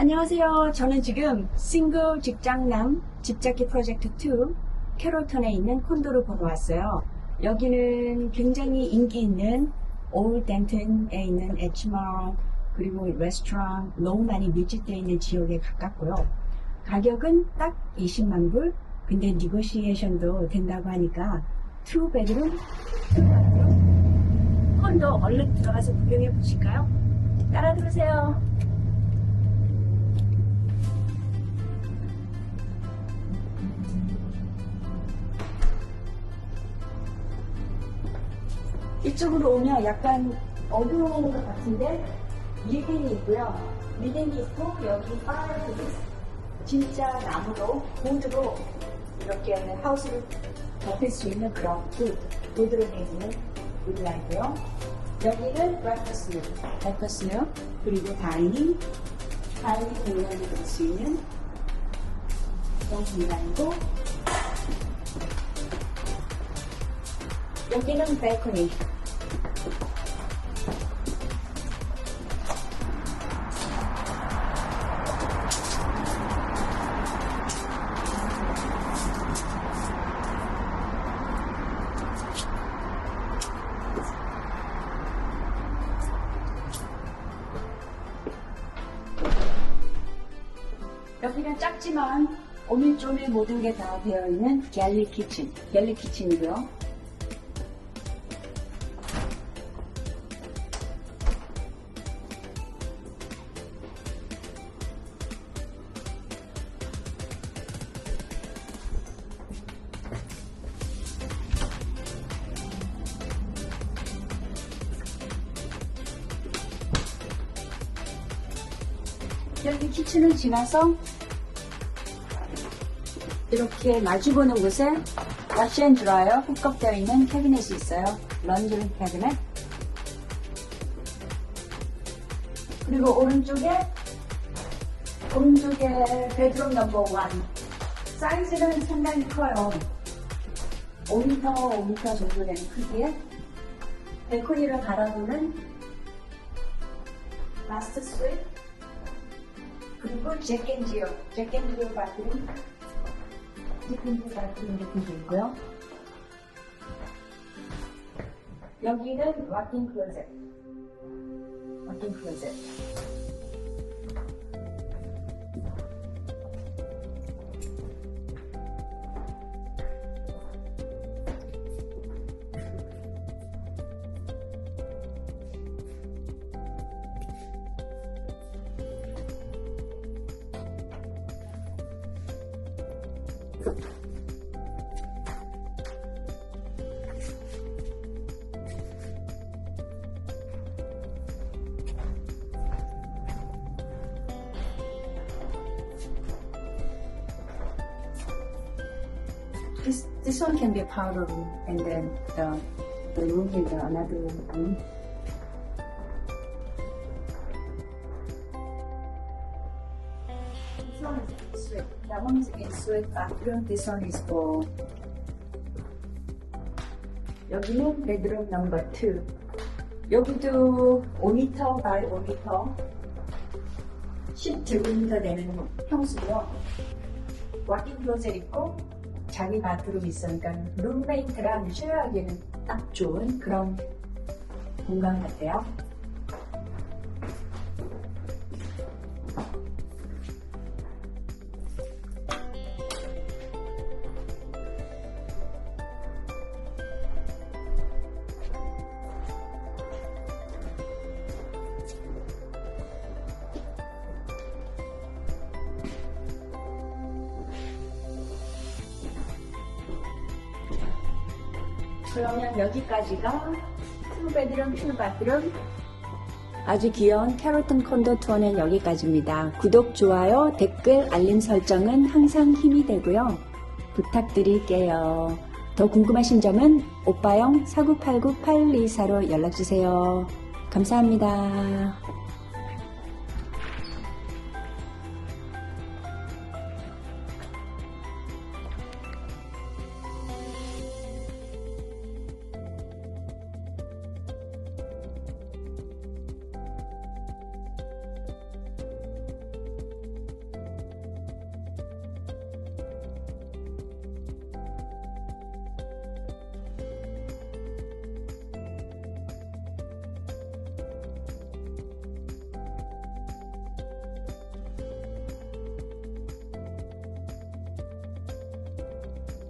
안녕하세요. 저는 지금 싱글 직장남 집잡기 프로젝트 2 캐롤턴에 있는 콘도를 보러 왔어요. 여기는 굉장히 인기 있는 올 덴튼에 있는 에치마을 그리고 레스토랑 너무 많이 밀집되어 있는 지역에 가깝고요. 가격은 딱 20만 불. 근데 니고시에이션도 된다고 하니까 2 베드룸, 2 바드룸 콘도 얼른 들어가서 구경해 보실까요? 따라 들으세요. 이쪽으로 오면 약간 어두운 것 같은데 밀딩이 있고요. 밀딩이 있고 여기 파이어플레이스 진짜 나무로 보드로 이렇게 하우스를 덮을 수 있는 그런 그 보드로 되어 있는 우드라이고요. 여기는 브렉퍼스 룸, 브렉퍼스 룸 그리고 다이닝, 다이닝 공간을 볼수 있는 그런 공간이고 여기는 발코니. 여기는 작지만 오밀조밀 모든 게 다 되어 있는 갤리 키친, 갤리 키친이고요. 여기 키친을 지나서 이렇게 마주보는 곳에 와시앤드라이어 훅업되어 있는 캐비넷이 있어요. 런드리 캐비넷. 그리고 오른쪽에 오른쪽에 베드룸 넘버 원. 사이즈는 상당히 커요. 5m, 5m 정도 되는 크기에 벨코니를 달아두는 마스터 스윗 그리고 잭앤지어, 잭앤지어 바트룸, 잭앤지어 바트룸 이렇게 돼 있고요. 여기는 워킹 클로젯, 워킹 클로젯. This this one can be a powder room, and then the the room in the another room. This one is for 여기는 베드룸 넘버 2. 여기도 5m by 5m 10제곱미터 되는 평수고요. 워킹 클로젯 있고 자기 바throom 있으니까 룸메이트랑 쉐어하기에는 딱 좋은 그런 공간 같아요. 그러면 여기까지가 2베드룸, 2바드룸 아주 귀여운 캐롤턴 콘도 투어는 여기까지입니다. 구독, 좋아요, 댓글, 알림 설정은 항상 힘이 되고요. 부탁드릴게요. 더 궁금하신 점은 오빠영 4989-8124로 연락주세요. 감사합니다.